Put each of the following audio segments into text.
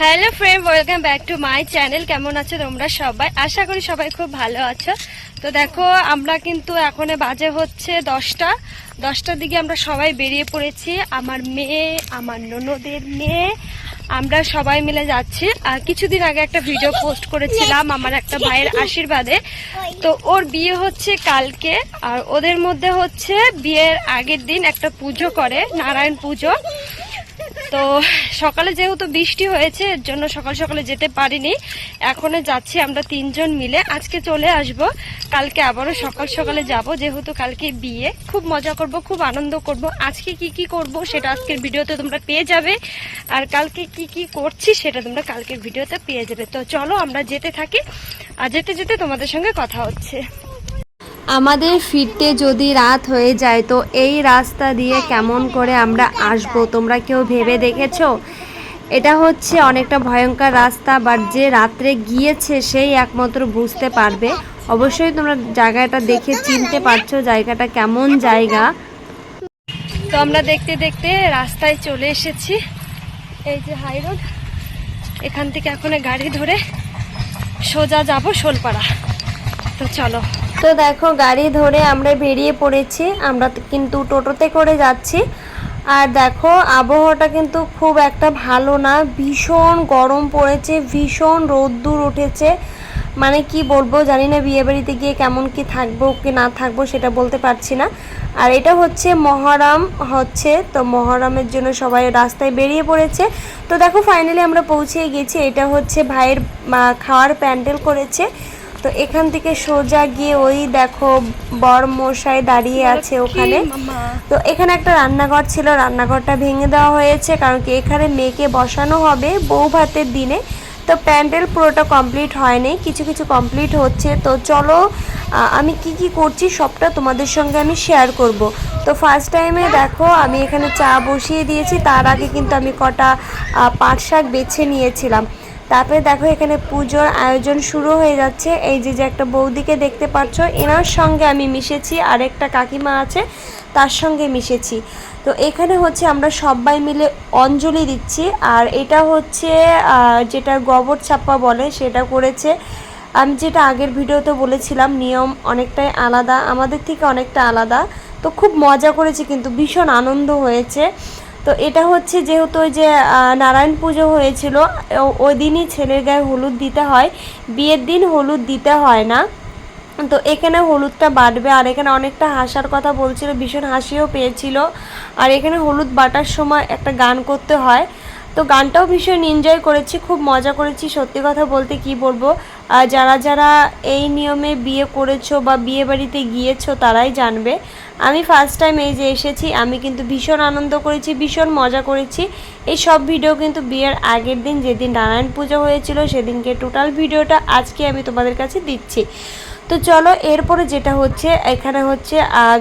Hello friend, welcome back to my channel. কেমন আছো তোমরা সবাই? আশা করি সবাই খুব ভালো আছো। তো দেখো, আমরা কিন্তু এখন বাজে হচ্ছে দশটা। দশটার দিকে আমরা সবাই বেরিয়ে পড়েছি। আমার মেয়ে, আমার ননদের মেয়ে, আমরা সবাই মিলে যাচ্ছি। আর কিছুদিন আগে একটা ভিডিও পোস্ট করেছিলাম আমার একটা ভাইয়ের আশীর্বাদে। তো ওর বিয়ে হচ্ছে কালকে, আর ওদের মধ্যে হচ্ছে বিয়ের আগের দিন একটা পুজো করে, নারায়ণ পুজো। তো সকালে যেহেতু বৃষ্টি হয়েছে, এর জন্য সকাল সকালে যেতে পারিনি। এখনও যাচ্ছি আমরা তিনজন মিলে। আজকে চলে আসব। কালকে আবারও সকাল সকালে যাব, যেহেতু কালকে বিয়ে। খুব মজা করব, খুব আনন্দ করব। আজকে কি কি করব সেটা আজকের ভিডিওতে তোমরা পেয়ে যাবে। আর কালকে কি কি করছি সেটা তোমরা কালকের ভিডিওতে পেয়ে যাবে। তো চলো আমরা যেতে থাকি। আর যেতে যেতে তোমাদের সঙ্গে কথা হচ্ছে। আমাদের ফিরতে যদি রাত হয়ে যায়, তো এই রাস্তা দিয়ে কেমন করে আমরা আসব? তোমরা কেউ ভেবে দেখেছ? এটা হচ্ছে অনেকটা ভয়ঙ্কর রাস্তা বাট যে রাত্রে গিয়েছে সেই একমাত্র বুঝতে পারবে। অবশ্যই তোমরা জায়গাটা দেখে চিনতে পারছ জায়গাটা কেমন জায়গা। তো আমরা দেখতে দেখতে রাস্তায় চলে এসেছি। এই যে হাই রোড এখান থেকে এখন গাড়ি ধরে সোজা যাব শোলপাড়া। তো চলো। তো দেখো, গাড়ি ধরে আমরা বেরিয়ে পড়েছি। আমরা কিন্তু টোটোতে করে যাচ্ছি। আর দেখো, আবহাওয়াটা কিন্তু খুব একটা ভালো না। ভীষণ গরম পড়েছে, ভীষণ রোদ্দুর উঠেছে। মানে কি বলব, জানি না বিয়েবাড়িতে গিয়ে কেমন কি থাকব কি না থাকব, সেটা বলতে পারছি না। আর এটা হচ্ছে মহরম, হচ্ছে তো মহরমের জন্য সবাই রাস্তায় বেরিয়ে পড়েছে। তো দেখো ফাইনালি আমরা পৌঁছে গেছি। এটা হচ্ছে ভাইয়ের খাওয়ার প্যান্ডেল করেছে। তো এখান থেকে সোজা গিয়ে ওই দেখো বর মশাই দাঁড়িয়ে আছে ওখানে। তো এখানে একটা রান্নাঘর ছিল রান্নাঘরটা ভেঙে দেওয়া হয়েছে কারণ কি এখানে মেয়েকে বসানো হবে বউ ভাতের দিনে। তো প্যান্ডেল পুরোটা কমপ্লিট হয়নি কিছু কিছু কমপ্লিট হচ্ছে। তো চলো আমি কি কি করছি সবটা তোমাদের সঙ্গে আমি শেয়ার করব। তো ফার্স্ট টাইমে দেখো আমি এখানে চা বসিয়ে দিয়েছি তার আগে কিন্তু আমি কটা পাট শাক বেছে নিয়েছিলাম। তারপরে দেখো এখানে পুজোর আয়োজন শুরু হয়ে যাচ্ছে। এই যে যে একটা বৌদিকে দেখতে পাচ্ছ, এনার সঙ্গে আমি মিশেছি আর একটা কাকিমা আছে, তার সঙ্গে মিশেছি। তো এখানে হচ্ছে আমরা সবাই মিলে অঞ্জলি দিচ্ছি, আর এটা হচ্ছে যেটা গোবর ছাপ্পা বলে, সেটা করেছে। আমি যেটা আগের ভিডিওতে বলেছিলাম, নিয়ম অনেকটাই আলাদা, আমাদের থেকে অনেকটা আলাদা। তো খুব মজা করেছি, কিন্তু ভীষণ আনন্দ হয়েছে। তো এটা হচ্ছে যেহেতু ওই যে নারায়ণ পুজো হয়েছিল ওই দিনই ছেলের গায়ে হলুদ দিতে হয়, বিয়ের দিন হলুদ দিতে হয় না। তো এখানে হলুদটা বাটবে আর এখানে অনেকটা হাসার কথা বলছিল, ভীষণ হাসিও পেয়েছিল। আর এখানে হলুদ বাটার সময় একটা গান করতে হয়। তো গানটাও ভীষণ এনজয় করেছি, খুব মজা করেছি। সত্যি কথা বলতে কি বলব যারা যারা এই নিয়মে বিয়ে করেছ বা বিয়ে বাড়িতে গিয়েছো তারাই জানবে। আমি ফার্স্ট টাইম এই যে এসেছি, আমি কিন্তু ভীষণ আনন্দ করেছি, ভীষণ মজা করেছি। এই সব ভিডিও কিন্তু বিয়ের আগের দিন যেদিন নারায়ণ পুজো হয়েছিল, সেদিনকে টোটাল ভিডিওটা আজকে আমি তোমাদের কাছে দিচ্ছি। তো চলো, এরপরে যেটা হচ্ছে, এখানে হচ্ছে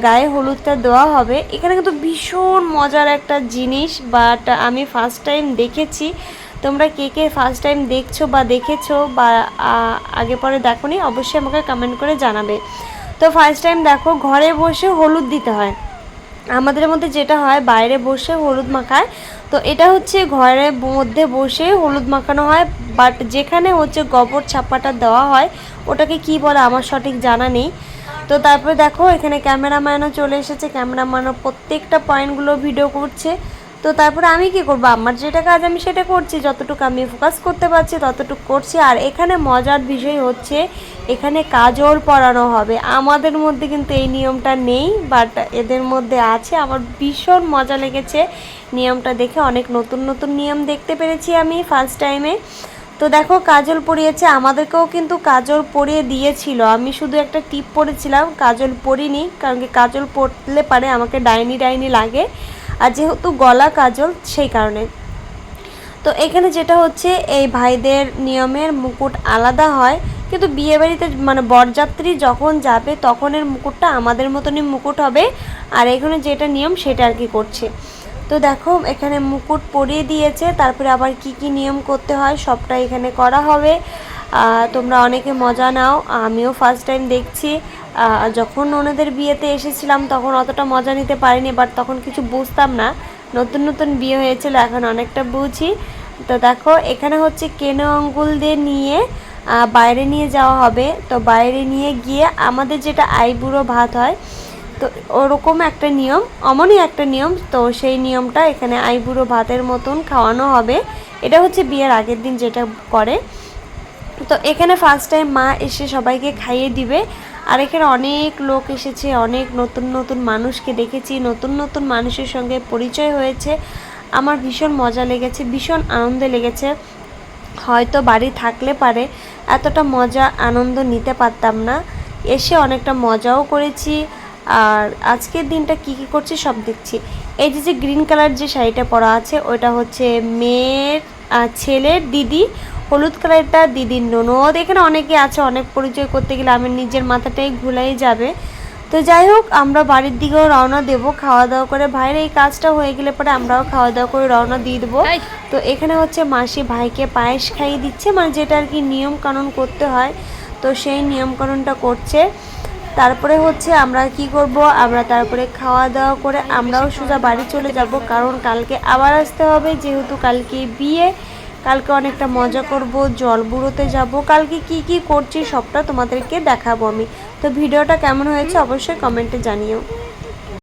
গায়ে হলুদটা দেওয়া হবে। এখানে কিন্তু ভীষণ মজার একটা জিনিস বাট আমি ফার্স্ট টাইম দেখেছি। তোমরা কে কে ফার্স্ট টাইম দেখছ বা দেখেছ বা আগে পরে দেখোনি, অবশ্যই আমাকে কমেন্ট করে জানাবে। তো ফার্স্ট টাইম দেখো, ঘরে বসে হলুদ দিতে হয়। আমাদের মধ্যে যেটা হয়, বাইরে বসে হলুদ মাখায়। তো এটা হচ্ছে ঘরের মধ্যে বসে হলুদ মাখানো হয় বাট যেখানে হচ্ছে গোবর ছাপাটা দেওয়া হয়, ওটাকে কি বলে আমার সঠিক জানা নেই। তো তারপরে দেখো এখানে ক্যামেরাম্যানও চলে এসেছে, ক্যামেরাম্যানও প্রত্যেকটা পয়েন্টগুলো ভিডিও করছে। তো তারপরে আমি কি করব? আমার যেটা কাজ আমি সেটা করছি। যতটুকু আমি ফোকাস করতে পারছি, ততটুকু করছি। আর এখানে মজার বিষয় হচ্ছে, এখানে কাজল পরানো হবে। আমাদের মধ্যে কিন্তু এই নিয়মটা নেই বাট এদের মধ্যে আছে। আমার ভীষণ মজা লেগেছে নিয়মটা দেখে। অনেক নতুন নতুন নিয়ম দেখতে পেরেছি আমি ফার্স্ট টাইমে তো দেখো, কাজল পরিয়েছে আমাদেরকেও কিন্তু কাজল পরিয়ে দিয়েছিল। আমি শুধু একটা টিপ পরেছিলাম কাজল পরিনি কারণ কি কাজল পরলে পারে আমাকে ডাইনি ডাইনি লাগে। আর যেহেতু গলা কাজল, সেই কারণে। তো এখানে যেটা হচ্ছে, এই ভাইদের নিয়মের মুকুট আলাদা হয়, কিন্তু বিয়ে বাড়িতে মানে বরযাত্রী যখন যাবে, তখনের মুকুটটা আমাদের মতনই মুকুট হবে। আর এখানে যেটা নিয়ম, সেটা আর কি করছে। তো দেখো, এখানে মুকুট পরিয়ে দিয়েছে, তারপরে আবার কি কি নিয়ম করতে হয় সবটা এখানে করা হবে। তোমরা অনেকে মজা নাও, আমিও ফার্স্ট টাইম দেখছি। যখন ওনাদের বিয়েতে এসেছিলাম তখন অতটা মজা নিতে পারিনি বাট তখন কিছু বুঝতাম না। নতুন নতুন বিয়ে হয়েছিল, এখন অনেকটা বুঝি। তো দেখো, এখানে হচ্ছে কেনো আঙ্গুল দিয়ে নিয়ে বাইরে নিয়ে যাওয়া হবে। তো বাইরে নিয়ে গিয়ে আমাদের যেটা আইবুড়ো ভাত হয়, তো ওরকম একটা নিয়ম, অমনই একটা নিয়ম, তো সেই নিয়মটা এখানে আইবুড়ো ভাতের মতন খাওয়ানো হবে। এটা হচ্ছে বিয়ের আগের দিন যেটা করে। তো এখানে ফার্স্ট টাইম মা এসে সবাইকে খাইয়ে দিবে। আর এখানে অনেক লোক এসেছে, অনেক নতুন নতুন মানুষকে দেখেছি, নতুন নতুন মানুষের সঙ্গে পরিচয় হয়েছে। আমার ভীষণ মজা লেগেছে, ভীষণ আনন্দ লেগেছে। হয়তো বাড়ি থাকলে পারে, এতটা মজা, আনন্দ নিতে পারতাম না। এসে অনেকটা মজাও করেছি। আর আজকের দিনটা কি কি করছি সব দেখছি। এই যে যে গ্রিন কালার যে শাড়িটা পরা আছে ওটা হচ্ছে মেয়ের ছেলের দিদি হলুদ কালারটা দিদির ননদ। এখানে অনেকে আছে অনেক পরিচয় করতে গেলে আমার নিজের মাথাটাই ঘুলাই যাবে। তো যাই হোক আমরা বাড়ির দিকেও রওনা দেব খাওয়া দাওয়া করে। ভাইয়ের এই কাজটা হয়ে গেলে পরে আমরাও খাওয়া দাওয়া করে রওনা দিয়ে দেবো। তো এখানে হচ্ছে মাসি ভাইকে পায়েস খাইয়ে দিচ্ছে মানে যেটা আর কি নিয়ম কানুন করতে হয়। তো সেই নিয়ম কানুনটা করছে। তারপরে হচ্ছে আমরা কি করব? আমরা তারপরে খাওয়া দাওয়া করে আমরাও সোজা বাড়ি চলে যাব। কারণ কালকে আবার আসতে হবে যেহেতু কালকে বিয়ে। কালকে অনেকটা মজা করব, জল বুড়োতে যাব। কালকে কি কি করছি সবটা তোমাদেরকে দেখাবো আমি। তো ভিডিওটা কেমন হয়েছে অবশ্যই কমেন্টে জানিও।